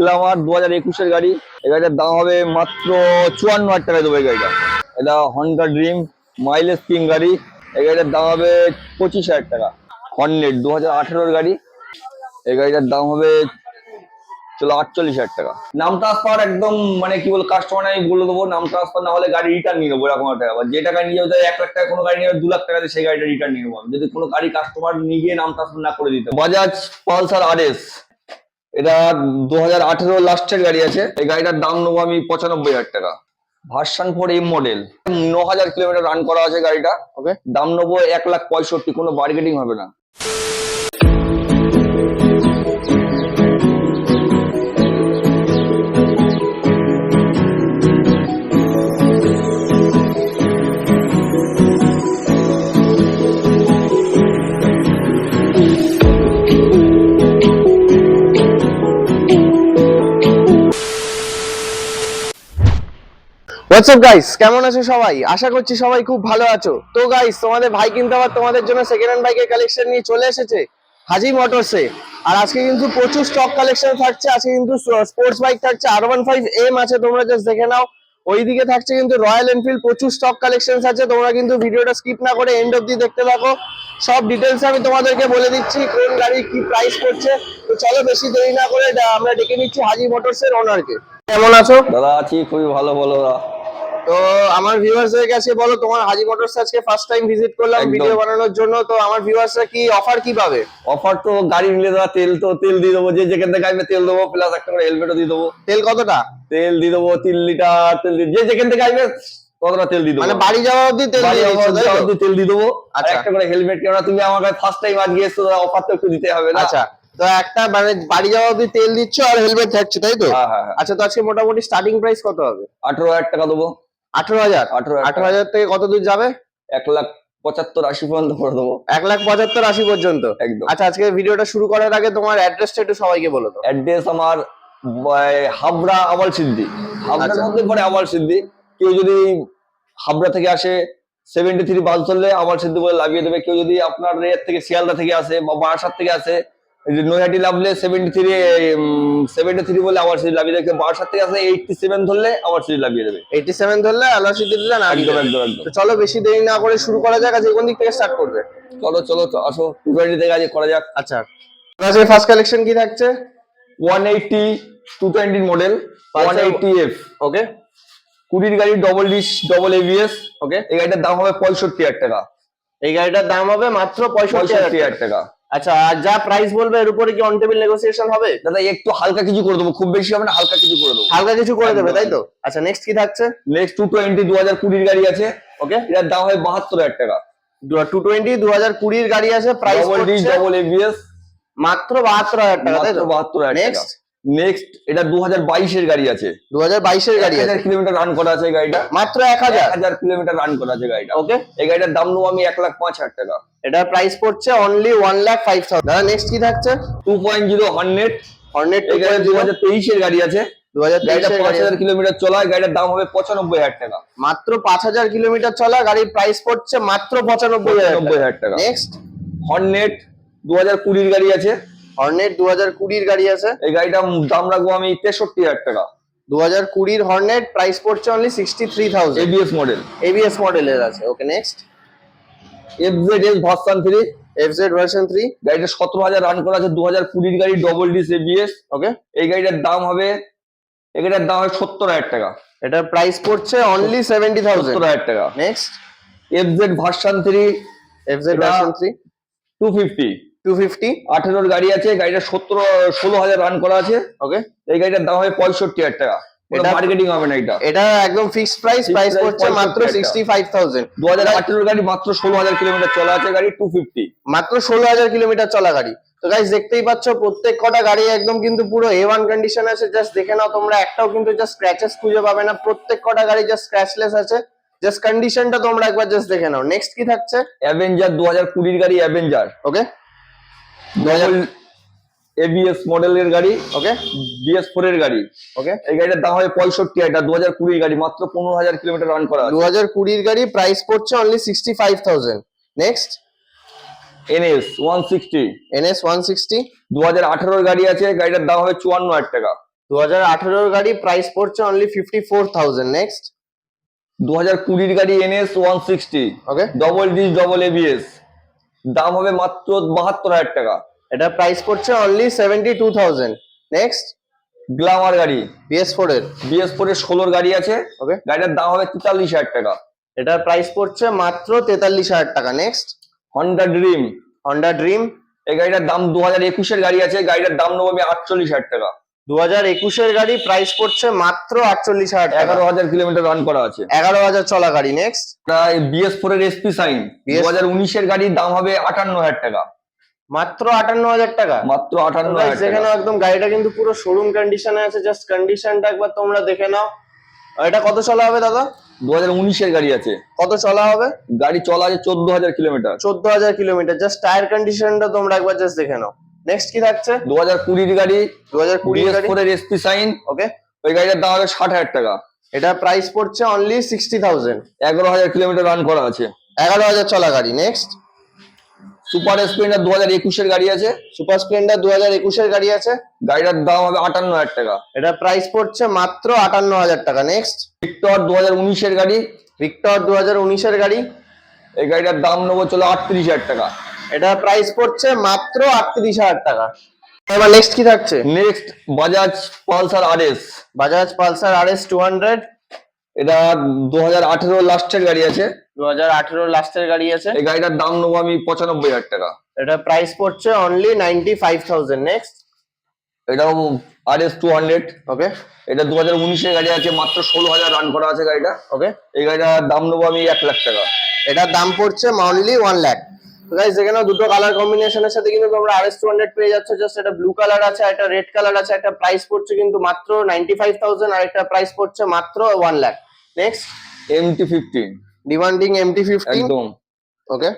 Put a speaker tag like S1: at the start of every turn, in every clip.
S1: Glamour দু হাজার একুশের গাড়ি। এই গাড়িটার দাম হবে মাত্র চুয়ান্ন হাজার টাকায় দেবো এই গাড়িটা। এটা হন্ডা ড্রিম মাইলেজ কিং গাড়ি। এই গাড়িটার দাম হবে পঁচিশ হাজার টাকা। হর্নেট দু হাজার আঠেরোর গাড়ি। এই গাড়িটার দাম হবে চলো আটচল্লিশ হাজার টাকা। নাম ট্রান্সফার একদম মানে কি বল কাস্টমার আমি বলে দেবো, নাম ট্রান্সফার না হলে গাড়ি রিটার্ন নিয়ে নেব এরকম একটা ব্যাপার। যে টাকা নিয়ে যাবে, এক লাখ টাকা কোনো গাড়ি নিয়ে দু লাখ টাকা সেই গাড়িটা রিটার্ন নিয়ে নেব। যদি কোনো গাড়ি কাস্টমার নিয়ে গিয়ে নাম ট্রান্সফার না করে দিতে বাজাজ পালসার আর এস এটা দু হাজার আঠেরো লাস্টের গাড়ি আছে। এই গাড়িটার দাম নেব আমি পঁচানব্বই হাজার টাকা। ভার্সান ফোর এম মডেল ন হাজার কিলোমিটার রান করা আছে গাড়িটা।
S2: ওকে
S1: দাম নেব এক লাখ পঁয়ষট্টি কোনো বার্গেটিং হবে না।
S2: হোয়াটসঅ্যাপ গাইস কেমন আছো সবাই? আশা করছি সবাই খুব ভালো আছো। তো গাইস তোমাদের ভাই কিন্তু আবার তোমাদের জন্য সেকেন্ড হ্যান্ড বাইকের কালেকশন নিয়ে চলে এসেছে, হাজি মোটরসে আর আজকে কিন্তু প্রচুর স্টক কালেকশন থাকছে। আজকে কিন্তু স্পোর্টস বাইক থাকছে আর ওয়ান ফাইভ এম আছে, তোমরা জাস্ট দেখে নাও। ওইদিকে থাকছে কিন্তু রয়্যাল এনফিল্ড প্রচুর স্টক কালেকশন আছে। তোমরা কিন্তু ভিডিওটা স্কিপ না করে এন্ড অব্দি দেখতে থাকো। সব ডিটেলস আমি তোমাদেরকে বলে দিচ্ছি, কোন গাড়ির কি প্রাইস পড়ছে তো চলো বেশি দেরি না করে, আমরা ডেকে নিচ্ছি হাজি মোটরসের ওনারকে কেমন আছো?
S1: দাদা, আছি, খুবই ভালো, বলো দাদা।
S2: তো আমার ভিউয়ার্সদের কাছে বলো তোমার হাজি মোটরস আজকে ফার্স্ট টাইম ভিজিট করলাম ভিডিও বানানোর জন্য। তো আমার ভিউয়ার্সরা কি অফার কি পাবে?
S1: অফার তো গাড়ি নিলে দেওয়া তেল তো তেল দিয়ে দেবো যে যেখান থেকে আসবে তেল দেবো প্লাস একটা করে হেলমেটও দিয়ে দেবো।
S2: তেল কতটা?
S1: তেল দিয়ে দেবো তিন লিটার তেল দিয়ে যে যেখান থেকে আসবে ততটা তেল দিয়ে দেবো।
S2: মানে বাড়ি যাওয়া অবধি তেল দিয়ে?
S1: অবধি তেল দিয়ে দেবো।
S2: আচ্ছা।
S1: একটা করে হেলমেট কেননা তুমি আমার কাছে ফার্স্ট টাইম আজকে এসছো অফার তো একটু দিতে হবে না।
S2: আচ্ছা। তো একটা মানে বাড়ি যাওয়া অবধি তেল দিচ্ছ আর হেলমেট থাকছে তাই তো?
S1: হ্যাঁ হ্যাঁ হ্যাঁ।
S2: আচ্ছা তো আজকে মোটামুটি স্টার্টিং প্রাইস কত হবে?
S1: আঠারো হাজার টাকা দেবো।
S2: আঠারো হাজার।
S1: আঠারো
S2: হাজার থেকে কত দূর যাবে?
S1: এক লাখ পঁচাত্তর আশি পর্যন্ত করে দেবো।
S2: এক লাখ পঁচাত্তর আশি পর্যন্ত?
S1: একদম।
S2: আচ্ছা আজকে ভিডিওটা শুরু করার আগে তোমার অ্যাড্রেসটা একটু সবাইকে বলো তো।
S1: অ্যাড্রেস আমার হাবড়া আবাল সিদ্ধি হাবড়ার
S2: আচ্ছা।
S1: মধ্যে পরে আবাল সিদ্ধি কেউ যদি হাবড়া থেকে আসে সেভেন্টি থ্রি বাস ধরলে আবাল সিদ্ধি বলে লাভিয়ে দেবে। কেউ যদি আপনার রেয়ার থেকে শিয়ালদা থেকে আসে বা বারাসাত থেকে আসে এই যে নৈহাটি লাভলে সেভেন্টি থ্রি সেভেন্টি থ্রি বলে আবার সিদ্ধি লাভিয়ে দেবে বারাসাত থেকে আসে এইটটি সেভেন ধরলে আবার সিদ্ধি লাভিয়ে দেবে।
S2: এইটি সেভেন ধরলে আলাসি দিলে না
S1: একদম একদম একদম।
S2: চলো বেশি দেরি না করে শুরু করা যাক আজকে কোন দিক থেকে স্টার্ট করবে?
S1: চলো চলো আসো। টু টোয়েন্টি থেকে আজ করা যাক।
S2: আচ্ছা। আজকে ফার্স্ট কালেকশন কি থাকছে?
S1: One eighty two twenty model one eighty F
S2: okay
S1: কুড়ির গাড়ি double disc double ABS
S2: okay
S1: এই গাড়িটার দাম হবে পঁয়ষট্টি হাজার টাকা।
S2: এই গাড়িটার দাম হবে মাত্র পঁয়ষট্টি হাজার
S1: টাকা।
S2: আচ্ছা আর যা প্রাইস বলবে এর উপরে কি অন টেবিল নেগোসিয়েশন হবে?
S1: দাদা একটু হালকা কিছু করে দেবো খুব বেশি হবে না হালকা কিছু করে দেবো।
S2: হালকা কিছু করে দেবে তাই তো? আচ্ছা নেক্সট কি থাকছে?
S1: নেক্সট টু টোয়েন্টি দু হাজার কুড়ির গাড়ি আছে।
S2: ওকে
S1: এটার দাম হয় বাহাত্তর হাজার টাকা।
S2: টু টোয়েন্টি দু হাজার কুড়ির গাড়ি আছে প্রাইস
S1: ডবল এবিএস
S2: মাত্র বাহাত্তর হাজার টাকা তাই তো?
S1: বাহাত্তর হাজার
S2: নেক্সট
S1: নেক্সট এটা দু হাজার বাইশের গাড়ি আছে।
S2: দু হাজার বাইশের গাড়ি
S1: হাজার কিলোমিটার রান করা আছে গাড়িটা।
S2: মাত্র এক হাজার।
S1: হাজার কিলোমিটার রান করা আছে গাড়িটা।
S2: ওকে
S1: এই গাড়িটার দাম নেব আমি এক লাখ পাঁচ হাজার টাকা।
S2: এটার প্রাইস পড়ছে only one lakh five thousand দাদা নেক্সট কি থাকছে?
S1: Two point zero hundred
S2: Hornet
S1: এই গাড়ি দু হাজার তেইশের গাড়ি আছে।
S2: দু হাজার
S1: গাড়িটা পাঁচ হাজার কিলোমিটার চলা গাড়িটার দাম হবে পঁচানব্বই হাজার টাকা।
S2: মাত্র পাঁচ হাজার কিলোমিটার চলা গাড়ির প্রাইস পড়ছে মাত্র পঁচানব্বই হাজার
S1: টাকা।
S2: নেক্সট
S1: হর্নেট দু হাজার কুড়ির গাড়ি আছে।
S2: হর্নেট দু হাজার কুড়ির গাড়ি আছে।
S1: এই গাড়িটার দাম রাখব আমি তেষট্টি হাজার টাকা।
S2: দু হাজার কুড়ির হর্নেট প্রাইস পড়ছে only sixty three thousand
S1: ABS model
S2: ABS মডেলের আছে। Okay next
S1: FZ S version three
S2: FZ version three
S1: গাড়িটা সতেরো হাজার রান করা আছে দু হাজার কুড়ির গাড়ি ডবল ডিস এবিএস
S2: ওকে
S1: এই গাড়িটার দাম হবে এই গাড়িটার দাম হবে সত্তর হাজার টাকা।
S2: এটার প্রাইস পড়ছে অনলি সেভেন্টি থাউজেন্ড
S1: সত্তর হাজার টাকা।
S2: Next
S1: FZ version three
S2: FZ version three
S1: two fifty
S2: two fifty
S1: আঠেরোর গাড়ি আছে গাড়িটা সতেরো ষোলো হাজার রান করা আছে
S2: ওকে
S1: এই গাড়িটার দাম হবে পঁয়ষট্টি হাজার টাকা। এটা মার্কেটিং হবে না এটা।
S2: এটা একদম ফিক্সড প্রাইস প্রাইস
S1: 65
S2: মাত্র
S1: টাকা।
S2: সিক্সটি ফাইভ থাউজেন্ড
S1: দু হাজার আঠেরোর গাড়ি মাত্র চলা আছে গাড়ি টু ফিফটি
S2: মাত্র চলা গাড়ি। তো গাইস দেখতেই পাচ্ছ প্রত্যেক কটা গাড়ি একদম কিন্তু পুরো এ ওয়ান কন্ডিশন আছে। জাস্ট দেখে নাও তোমরা একটাও কিন্তু জাস্ট স্ক্র্যাচেস খুঁজে পাবে না। প্রত্যেক কটা গাড়ি জাস্ট স্ক্র্যাচলেস আছে। জাস্ট কন্ডিশনটা তোমরা একবার জাস্ট দেখে নাও। নেক্সট কি থাকছে?
S1: অ্যাভেঞ্জার দু হাজার কুড়ির গাড়ি অ্যাভেঞ্জার
S2: ওকে
S1: এবিএস মডেলের গাড়ি
S2: ওকে
S1: বিএস ফোর এর গাড়ি
S2: ওকে
S1: এই গাড়িটার দাম হবে পঁয়ষট্টি হাজার দু হাজার কুড়ির গাড়ি মাত্র পনেরো হাজার কিলোমিটার রান করা
S2: দু হাজার কুড়ির গাড়ি প্রাইস পড়ছে only sixty five thousand next
S1: NS one sixty
S2: NS one sixty
S1: দু হাজার আঠেরোর গাড়ি আছে গাড়িটার দাম হবে চুয়ান্ন হাজার টাকা।
S2: দু হাজার আঠেরোর গাড়ি প্রাইস পড়ছে only fifty four thousand next
S1: দু হাজার কুড়ির গাড়ি NS one sixty
S2: okay
S1: double disc double ABS দাম হবে মাত্র বাহাত্তর হাজার টাকা।
S2: এটা প্রাইস পড়ছে only seventy two thousand next
S1: Glamour গাড়ি
S2: বিএস ফোর এর।
S1: বিএস ফোর এর ষোলোর গাড়ি আছে।
S2: ওকে
S1: গাড়িটার দাম হবে তেতাল্লিশ হাজার টাকা।
S2: এটার প্রাইস পড়ছে মাত্র তেতাল্লিশ হাজার টাকা। Next
S1: Honda Dream
S2: Honda Dream
S1: এই গাড়িটার দাম দু হাজার একুশের গাড়ি আছে। গাড়িটার দাম নেব আমি আটচল্লিশ হাজার টাকা।
S2: দু হাজার একুশের গাড়ি প্রাইস পড়ছে মাত্র আটচল্লিশ হাজার
S1: এগারো হাজার কিলোমিটার রান করা আছে।
S2: এগারো হাজার চলা গাড়ি নেক্সট
S1: বিএস ফোর এর এসপি সাইন দু হাজার উনিশের গাড়ির দাম হবে আটান্ন হাজার টাকা।
S2: মাত্র আটান্ন হাজার টাকা।
S1: মাত্র আটান্ন হাজার
S2: নাও একদম গাড়িটা কিন্তু পুরো শোরুম কন্ডিশনে আছে জাস্ট কন্ডিশনটা একবার তোমরা দেখে নাও। এটা কত চলা হবে দাদা?
S1: দু হাজার উনিশের গাড়ি আছে।
S2: কত চলা হবে?
S1: গাড়ি চলা আছে চোদ্দ হাজার কিলোমিটার
S2: চোদ্দ হাজার কিলোমিটার জাস্ট টায়ার কন্ডিশনটা তোমরা একবার জাস্ট দেখে নাও। নেক্সট কি থাকছে?
S1: দু হাজার কুড়ির গাড়ি
S2: দু হাজার কুড়ি
S1: বিএস
S2: গাড়ি।
S1: ফোর এসপি সাইন
S2: ওকে
S1: ওই গাড়িটার দাম হবে ষাট হাজার টাকা।
S2: এটা প্রাইস পড়ছে অনলি সিক্সটি থাউজেন্ড
S1: এগারো হাজার কিলোমিটার রান করা আছে।
S2: এগারো হাজার চলা গাড়ি নেক্সট
S1: সুপার স্প্লেন্ডার দু হাজার একুশের গাড়ি আছে।
S2: সুপার স্প্লেন্ডার দু হাজার একুশের গাড়ি আছে।
S1: গাড়িটার দাম হবে আটান্ন হাজার টাকা।
S2: এটা প্রাইস পড়ছে মাত্র আটান্ন হাজার টাকা নেক্সট
S1: ভিক্টর দু হাজার উনিশের গাড়ি।
S2: ভিক্টর দু হাজার উনিশের গাড়ি।
S1: এই গাড়িটার দাম নেব চলো আটত্রিশ হাজার টাকা।
S2: এটা প্রাইস পড়ছে মাত্র আটত্রিশ হাজার টাকা। এবার নেক্সট কি থাকছে?
S1: Next Bajaj Pulsar R S
S2: Bajaj Pulsar R S two hundred
S1: এটা দু হাজার আঠেরো লাস্টের গাড়ি আছে।
S2: দু হাজার আঠেরো লাস্টের গাড়ি আছে।
S1: এই গাড়িটার দাম নেব আমি পঁচানব্বই হাজার টাকা।
S2: এটা প্রাইস পড়ছে only ninety five thousand next
S1: এটাও R S two hundred
S2: okay
S1: এটা দু হাজার উনিশের গাড়ি আছে মাত্র ষোলো হাজার রান করা আছে গাড়িটা।
S2: ওকে
S1: এই গাড়িটার দাম নেব আমি এক লাখ টাকা।
S2: এটার দাম পড়ছে অনলি ওয়ান লাখ গাইস এখানে দুটো কালার কম্বিনেশনের সাথে কিন্তু তোমরা আর এস টু হান্ড্রেড পেয়ে যাচ্ছ। জাস্ট এটা ব্লু কালার আছে একটা রেড কালার আছে একটা প্রাইস পড়ছে কিন্তু মাত্র নাইনটি ফাইভ থাউজেন্ড আর একটা প্রাইস পড়ছে মাত্র one lakh next
S1: MT fifteen
S2: demanding MT fifteen
S1: একদম।
S2: ওকে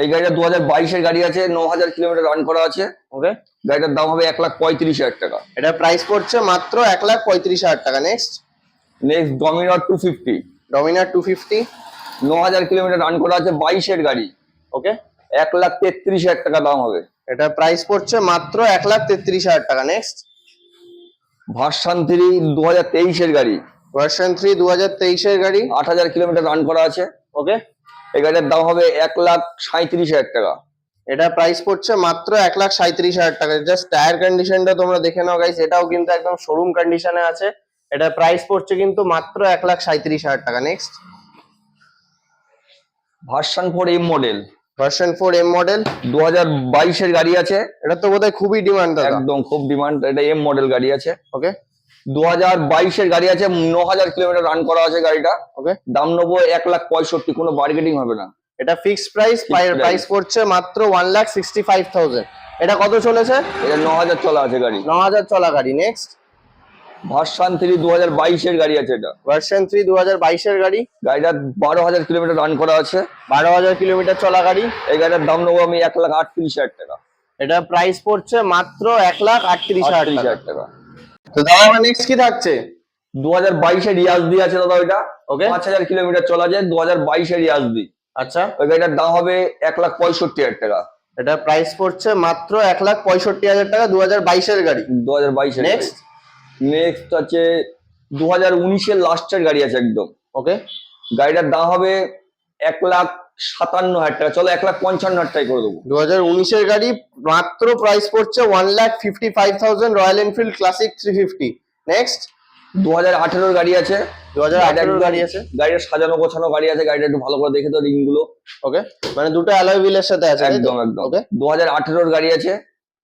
S1: এই গাড়িটা দু হাজার বাইশের গাড়ি আছে ন হাজার কিলোমিটার রান করা আছে।
S2: ওকে
S1: গাড়িটার দাম হবে এক লাখ পঁয়ত্রিশ হাজার টাকা।
S2: এটা প্রাইস পড়ছে মাত্র এক লাখ পঁয়ত্রিশ হাজার টাকা। Next
S1: next Dominar two fifty
S2: Dominar two fifty
S1: ন হাজার কিলোমিটার রান করা আছে বাইশের গাড়ি।
S2: ওকে
S1: এক লাখ তেত্রিশ হাজার টাকা দাম হবে।
S2: এটা প্রাইস পড়ছে মাত্র এক লাখ তেত্রিশ হাজার টাকা। নেক্সট
S1: ভার্সান থ্রি দু হাজার তেইশের গাড়ি।
S2: ভার্সন থ্রি দু হাজার তেইশের গাড়ি।
S1: আট হাজার কিলোমিটার রান করা আছে।
S2: ওকে
S1: এই গাড়িটার দাম হবে এক লাখ সাঁত্রিশ হাজার টাকা।
S2: এটা প্রাইস পড়ছে মাত্র এক লাখ সাঁত্রিশ হাজার টাকা। জাস্ট টায়ার কন্ডিশনটা তোমরা দেখে নাও গাইস এটাও কিন্তু একদম শোরুম কন্ডিশনে আছে। এটা প্রাইস পড়ছে কিন্তু মাত্র এক লাখ সাঁত্রিশ হাজার টাকা। Next
S1: version four M model
S2: version four M model
S1: দু হাজার বাইশের গাড়ি আছে।
S2: এটা তো বোধহয় খুবই ডিমান্ড
S1: একদম খুব ডিমান্ড এটা এম মডেল গাড়ি আছে।
S2: ওকে
S1: দু হাজার বাইশের গাড়ি আছে ন হাজার কিলোমিটার রান করা আছে গাড়িটা।
S2: ওকে
S1: দাম নেব এক লাখ পঁয়ষট্টি কোনো বার্গেটিং হবে না।
S2: এটা ফিক্সড প্রাইস। প্রাইস পড়ছে মাত্র one lakh sixty five thousand এটা কত চলেছে?
S1: এটা ন হাজার চলা আছে গাড়ি।
S2: ন হাজার চলা গাড়ি। নেক্সট
S1: ভার্সান থ্রি দু হাজার বাইশের গাড়ি আছে এটা।
S2: ভার্সন থ্রি দু হাজার বাইশের গাড়ি।
S1: গাড়িটা বারো হাজার কিলোমিটার রান করা আছে।
S2: বারো হাজার কিলোমিটার চলা গাড়ি।
S1: এই গাড়িটার দাম নেব আমি এক লাখ আটত্রিশ হাজার টাকা।
S2: এটা প্রাইস পড়ছে মাত্র এক লাখ আটত্রিশ হাজার টাকা। তো দাদা নেক্সট কি থাকছে?
S1: দু হাজার বাইশের ইয়াজদি আছে দাদা ওইটা।
S2: Okay.
S1: পাঁচ হাজার কিলোমিটার চলা যায় দু হাজার বাইশের ইয়াজদি
S2: আচ্ছা।
S1: ওই গাড়িটার দাম হবে এক লাখ পঁয়ষট্টি হাজার টাকা।
S2: এটা প্রাইস পড়ছে মাত্র এক লাখ পঁয়ষট্টি হাজার টাকা দু হাজার বাইশের গাড়ি।
S1: দু হাজার বাইশের
S2: Next?
S1: নেক্সট আছে দু হাজার উনিশের লাস্টের গাড়ি আছে একদম।
S2: ওকে
S1: গাড়িটার দাম হবে এক লাখ সাতান্ন হাজার টাকা। চলো এক লাখ পঞ্চান্ন হাজার টাকা করে দেবো।
S2: দু হাজার উনিশের গাড়ি মাত্র প্রাইস পড়ছে one lakh fifty five thousand Royal Enfield Classic three fifty next
S1: দু হাজার আঠেরোর গাড়ি আছে।
S2: দু হাজার আঠেরোর গাড়ি আছে।
S1: গাড়িটা সাজানো গোছানো গাড়ি আছে। গাড়িটা একটু ভালো করে দেখে তো রিংগুলো।
S2: ওকে মানে দুটো অ্যালয় হুইলের সাথে আছে
S1: একদম একদম।
S2: ওকে
S1: দু হাজার আঠেরোর গাড়ি আছে।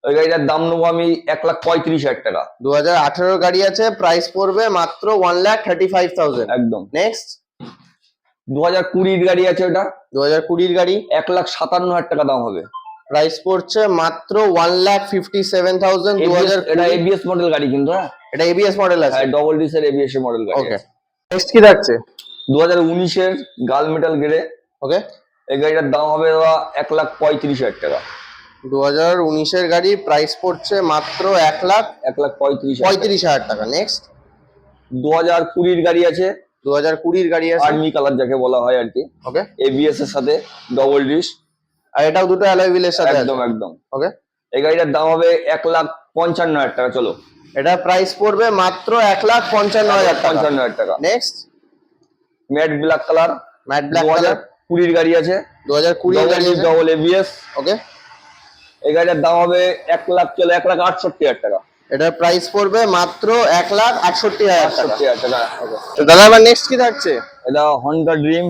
S1: ওই গাড়িটার দাম নেব আমি এক লাখ পঁয়ত্রিশ হাজার টাকা।
S2: দু হাজার আঠেরোর গাড়ি আছে প্রাইস পড়বে মাত্র one lakh thirty five thousand
S1: একদম।
S2: নেক্সট
S1: দু হাজার কুড়ির গাড়ি আছে ওটা।
S2: দু হাজার কুড়ির গাড়ি।
S1: এক লাখ সাতান্ন হাজার টাকা দাম হবে।
S2: প্রাইস পড়ছে মাত্র one lakh fifty seven thousand দু হাজার
S1: এটা এবিএস মডেল গাড়ি কিন্তু হ্যাঁ?
S2: এটা এবিএস মডেল আছে।
S1: ডবল ডিসের এবিএস মডেল গাড়ি
S2: ওকে নেক্সট কি থাকছে?
S1: দু হাজার উনিশের গাল মেটাল গ্রে
S2: ওকে
S1: এই গাড়িটার দাম হবে এক লাখ পঁয়ত্রিশ হাজার টাকা।
S2: দু হাজার উনিশের গাড়ি প্রাইস পড়ছে মাত্র এক লাখ
S1: এক লাখ পঁয়ত্রিশ।
S2: পঁয়ত্রিশ হাজার টাকা। নেক্সট
S1: দু হাজার কুড়ির গাড়ি আছে।
S2: দু হাজার কুড়ির গাড়ি আছে।
S1: আর্মি কালার যাকে বলা হয় আর কি।
S2: ওকে
S1: এবিএস এর সাথে ডবল ডিস
S2: আর এটাও দুটো অ্যালয় হুইলের সাথে
S1: একদম একদম।
S2: ওকে
S1: এই গাড়িটার দাম হবে এক লাখ পঞ্চান্ন হাজার টাকা। চলো।
S2: এটা প্রাইস পড়বে মাত্র এক লাখ পঞ্চান্ন হাজার টাকা।
S1: পঞ্চান্ন হাজার টাকা।
S2: Next
S1: matte black colour
S2: matte black colour
S1: কুড়ির গাড়ি আছে।
S2: দু হাজার কুড়ি
S1: ডবল এবিএস
S2: ওকে
S1: এই গাড়িটার দাম হবে এক লাখ চলো এক লাখ আটষট্টি হাজার টাকা।
S2: এটার প্রাইস পড়বে মাত্র এক লাখ আটষট্টি হাজার
S1: আটষট্টি হাজার টাকা
S2: তো দাদা এবার নেক্সট কি থাকছে?
S1: এটা Honda Dream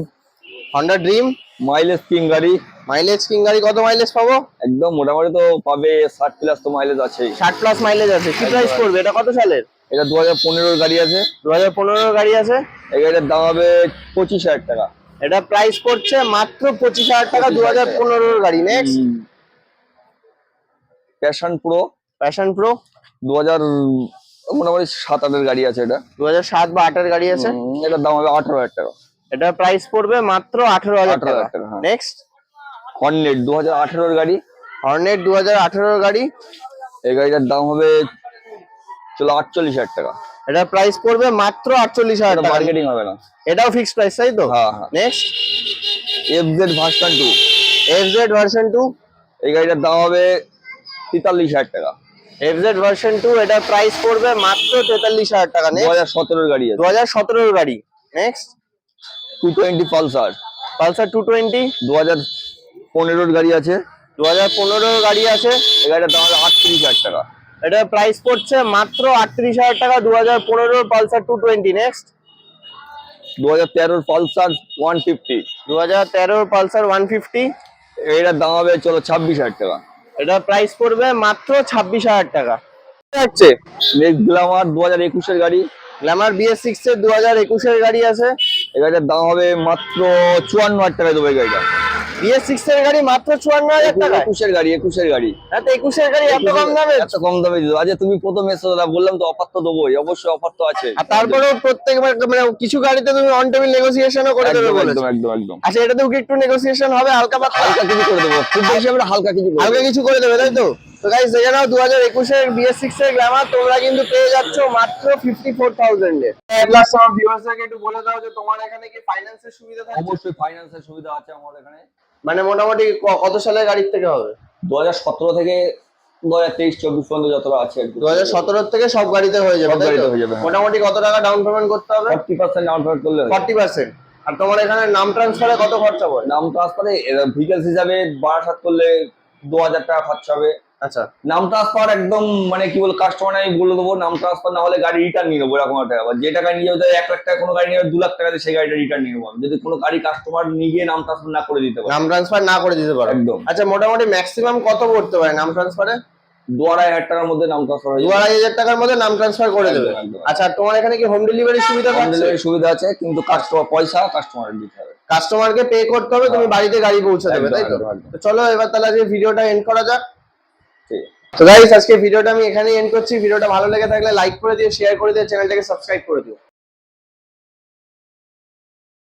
S2: Honda Dream
S1: mileage king গাড়ি।
S2: মাইলেজ কিং গাড়ি কত মাইলেজ পাবো?
S1: একদম মোটামুটি তো পাবে ষাট প্লাস তো মাইলেজ আছেই।
S2: ষাট প্লাস মাইলেজ আছে। কি প্রাইস পড়বে? এটা কত সালের?
S1: এটা দু হাজার পনেরোর গাড়ি আছে।
S2: দু হাজার পনেরো গাড়ি আছে?
S1: এই গাড়িটার দাম হবে পঁচিশ হাজার টাকা।
S2: এটা প্রাইস পড়ছে মাত্র পঁচিশ হাজার টাকা দু হাজার পনেরোর গাড়ি। Next
S1: Passion Pro
S2: Passion Pro
S1: দু হাজার মোটামুটি সাত আটের গাড়ি আছে এটা।
S2: দু হাজার সাত বা আটের গাড়ি আছে?
S1: এটার দাম হবে আঠারো হাজার টাকা।
S2: এটা প্রাইস পড়বে মাত্র আঠেরো হাজার
S1: 18,000
S2: টাকা। নেক্সট
S1: হর্নেট দু হাজার আঠেরোর গাড়ি।
S2: হর্নেট দু হাজার আঠেরোর গাড়ি?
S1: এই গাড়িটার দাম হবে চলো আটচল্লিশ হাজার টাকা।
S2: এটা প্রাইস পড়বে মাত্র আটচল্লিশ হাজার টাকা।
S1: মার্কেটিং হবে না।
S2: এটাও ফিক্সড প্রাইস তাই তো?
S1: হ্যাঁ, হ্যাঁ।
S2: Next
S1: F Z version two
S2: F Z version two
S1: এই গাড়িটার দাম হবে তেতাল্লিশ হাজার টাকা।
S2: এফ জেড ভার্সন টু এটা প্রাইস পড়বে মাত্র তেতাল্লিশ হাজার টাকা
S1: দু হাজার সতেরোর গাড়ি
S2: দু হাজার সতেরোর গাড়ি next
S1: two twenty Pulsar.
S2: Pulsar two twenty?
S1: দু হাজার পনেরোর গাড়ি আছে।
S2: দু হাজার পনেরোর গাড়ি আছে।
S1: এই গাড়িটার দাম আটত্রিশ হাজার টাকা।
S2: প্রাইস পড়ছে মাত্র আটত্রিশ হাজার টাকা দু হাজার পনেরোর পালসার টু টোয়েন্টি নেক্সট
S1: দু হাজার তেরোর পালসার ওয়ান ফিফটি।
S2: দু হাজার তেরোর পালসার ওয়ান ফিফটি।
S1: এইটার দাম হবে চলো ছাব্বিশ হাজার টাকা।
S2: এটা প্রাইস পড়বে মাত্র ছাব্বিশ হাজার টাকা।
S1: নেক্সট গ্লামার দু হাজার একুশের গাড়ি।
S2: গ্ল্যামার বিএস সিক্স এর দু হাজার একুশের গাড়ি আছে।
S1: এই গাড়িটার দাম হবে মাত্র চুয়ান্ন হাজার টাকা দেবে গাড়িটা।
S2: বিএস সিক্স এর গাড়ি মাত্র চুয়ান্ন হাজার টাকা
S1: একুশের গাড়ি একুশের গাড়ি।
S2: একুশের গাড়ি এত কম দামে
S1: এত কম দামে দিল আচ্ছা তুমি প্রথম দাদা বললাম তো অফার তো দেবোই অবশ্যই অফার তো আছে।
S2: আর তারপরেও প্রত্যেকবার মানে কিছু গাড়িতে তুমি অন টেবিল নেগোসিয়েশনও করে দেবে
S1: একদম একদম একদম একদম।
S2: আচ্ছা এটাতেও কি একটু নেগোসিয়েশন হবে? হালকা
S1: হালকা কিছু করে দেবো। খুব বেশি আমরা হালকা কিছু
S2: হালকা কিছু করে দেবে তাই তো? তো দেখে নাও দু হাজার একুশের বিএস সিক্স এর গ্ল্যামার তোমরা কিন্তু পেয়ে যাচ্ছ মাত্র ফিফটি ফোর থাউজেন্ড একটু বলে দাও যে তোমার এখানে কি ফাইন্যান্সের সুবিধা থাকে
S1: অবশ্যই ফাইন্যান্সের সুবিধা আছে আমাদের এখানে।
S2: মানে মোটামুটি কত সালের গাড়ির থেকে হবে?
S1: দু হাজার সতেরো থেকে দু হাজার তেইশ চব্বিশ পর্যন্ত যতটা আছে
S2: দু হাজার সতেরো থেকে সব গাড়িতে হয়ে যাবে
S1: গাড়িতে হয়ে যাবে, হ্যাঁ।
S2: মোটামুটি কত টাকা ডাউন পেমেন্ট করতে হবে?
S1: ফর্টি পার্সেন্ট ডাউন পেমেন্ট করলে
S2: ফর্টি পার্সেন্ট। আর তোমার এখানে নাম ট্রান্সফারে কত খরচা পড়ে?
S1: নাম ট্রান্সফারে ভিকেলস হিসাবে বারাসাত করলে দু হাজার টাকা খরচা হবে।
S2: আচ্ছা
S1: নাম ট্রান্সফার একদম মানে কি বল কাস্টমার আমি বলে দেবো নাম ট্রান্সফার না হলে গাড়ি রিটার্ন নিয়ে নেব এরকম একটা ব্যাপার। যে টাকা নিয়ে যাবে এক লাখ টাকা কোনো গাড়ি নিয়ে দু লাখ টাকা সেই গাড়িটা রিটার্ন নিয়ে নেব আমি। যদি কোনো গাড়ি কাস্টমার নিয়ে গিয়ে নাম ট্রান্সফার না করে দিতে পারে
S2: নাম ট্রান্সফার না করে দিতে পারো
S1: একদম।
S2: আচ্ছা মোটামুটি ম্যাক্সিমাম কত পড়তে পারে নাম ট্রান্সফারে
S1: দু আড়াই হাজার টাকার মধ্যে নাম ট্রান্সফার হয়ে
S2: দু আড়াই হাজার টাকার মধ্যে নাম ট্রান্সফার করে দেবে। আচ্ছা তোমার এখানে কি হোম ডেলিভারি সুবিধা
S1: হোম ডেলিভারি সুবিধা আছে কিন্তু কাস্টমার পয়সা কাস্টমারের দিতে হবে
S2: কাস্টমারকে পে করতে হবে তুমি বাড়িতে গাড়ি পৌঁছে দেবে তাই তো। চলো এবার তাহলে আজকে ভিডিওটা এন্ড করা যাক। তো গাইস আজকে ভিডিওটা আমি এখানেই এন্ড করছি। ভিডিওটা ভালো লেগে থাকলে লাইক করে দিও শেয়ার করে দিও চ্যানেলটাকে সাবস্ক্রাইব করে দিও।